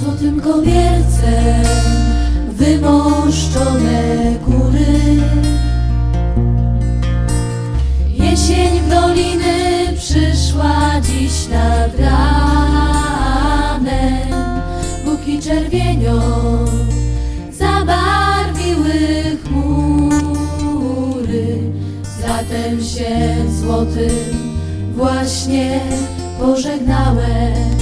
Złotym kobiercem wymoszczone góry. Jesień w doliny przyszła dziś nad ranem. Buki czerwienią zabarwiły chmury. Zatem się złotym właśnie pożegnałem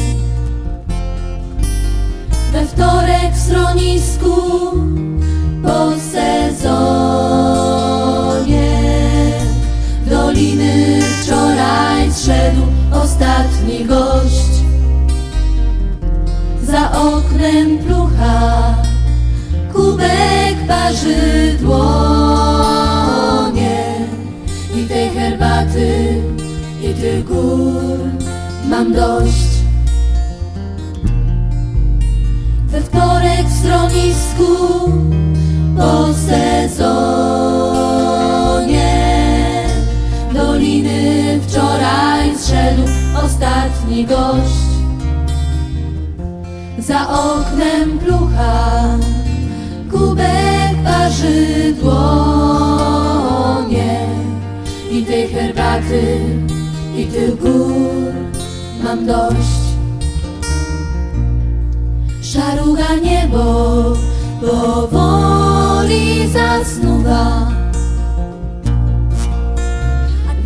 we wtorek w schronisku po sezonie doliny wczoraj zszedł ostatni gość. Za oknem plucha kubek parzy dłonie i tej herbaty i tych gór mam dość. We wtorek w po sezonie. Doliny wczoraj zszedł ostatni gość. Za oknem plucha kubek parzy dłonie. I tej herbaty i tych gór mam dość. Szaruga niebo powoli zasnuwa.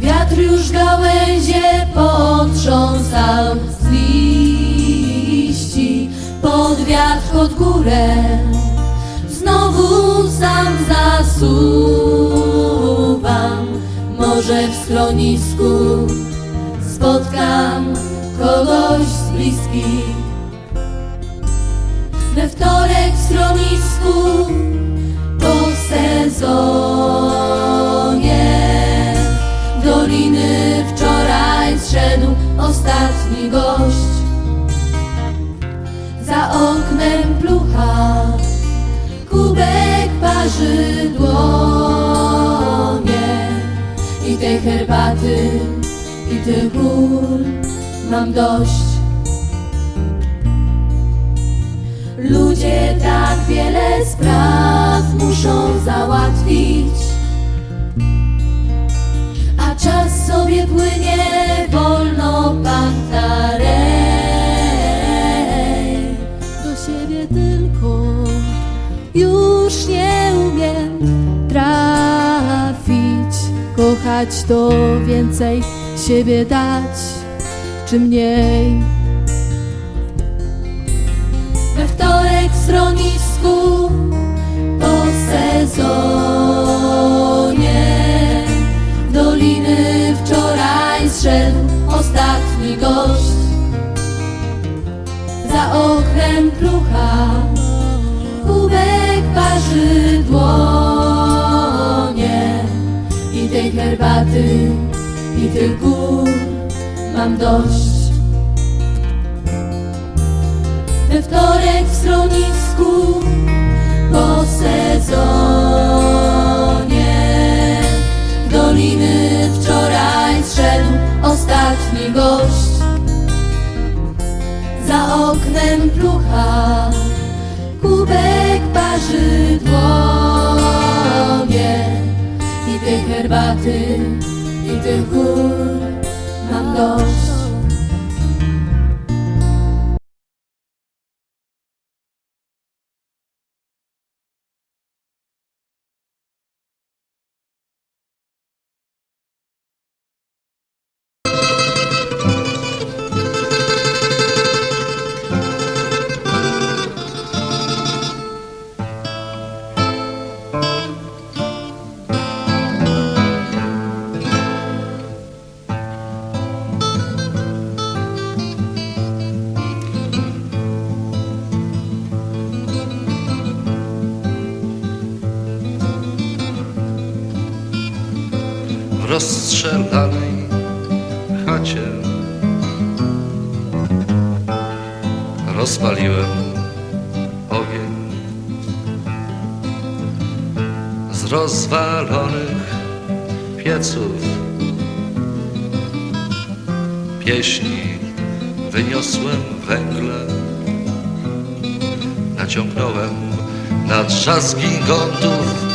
Wiatr już gałęzie potrząsał z liści. Pod wiatr pod górę Znowu sam zasuwam. Może w schronisku spotkam kogoś z bliskich. We wtorek w schronisku po sezonie. Doliny wczoraj zszedł ostatni gość. Za oknem plucha kubek parzy dłonie. I tej herbaty i tych gór mam dość Ludzie tak wiele spraw muszą załatwić, a czas sobie płynie wolno pantarej. Do siebie tylko już nie umiem trafić. Kochać to więcej siebie dać, czy mniej. We wtorek w schronisku po sezonie doliny wczoraj zszedł ostatni gość za oknem plucha kubek parzy dłonie i tej herbaty i tych gór mam dość. We wtorek w schronisku po sezonie. Doliny wczoraj zszedł ostatni gość. Za oknem plucha kubek parzy dłonie. I tej herbaty i tych gór mam rozstrzelanej chacie. Rozpaliłem ogień z rozwalonych pieców. Pieśni wyniosłem węgle, naciągnąłem na drzazgi gątów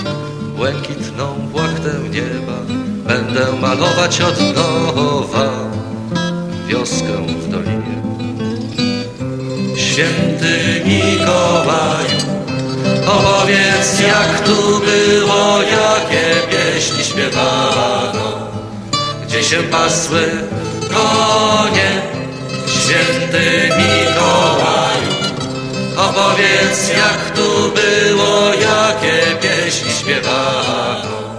błękitną płachtę nieba. Będę malować od nowa wioskę w dolinie. Święty Mikołaju, opowiedz jak tu było, jakie pieśni śpiewano, gdzie się pasły konie. Święty Mikołaju, opowiedz jak tu było, jakie pieśni śpiewano,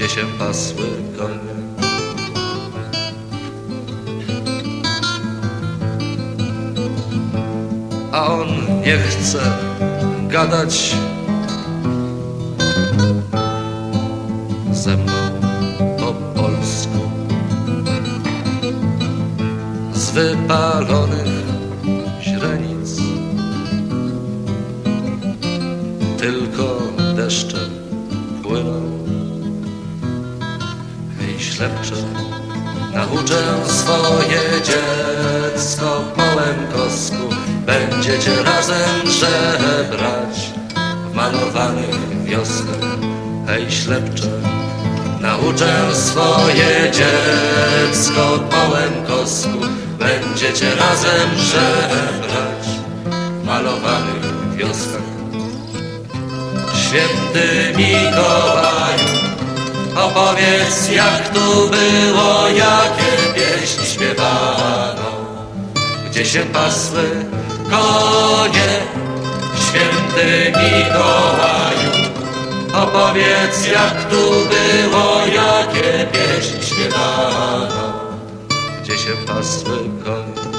gdzie się pasły konie. a on nie chce gadać ze mną po polsku. Z wypalonych źrenic tylko deszcze swoje dziecko po łękosku. Będziecie razem żebrać w malowanych wioskach. Hej, ślepcze, nauczę swoje dziecko po łękosku. Będziecie razem żebrać w malowanych wioskach. Święty Mikołaju, opowiedz jak tu było, jakie pieśni śpiewano, gdzie się pasły konie. Święty Mikołaju, opowiedz jak tu było, jakie pieśni śpiewano, gdzie się pasły konie.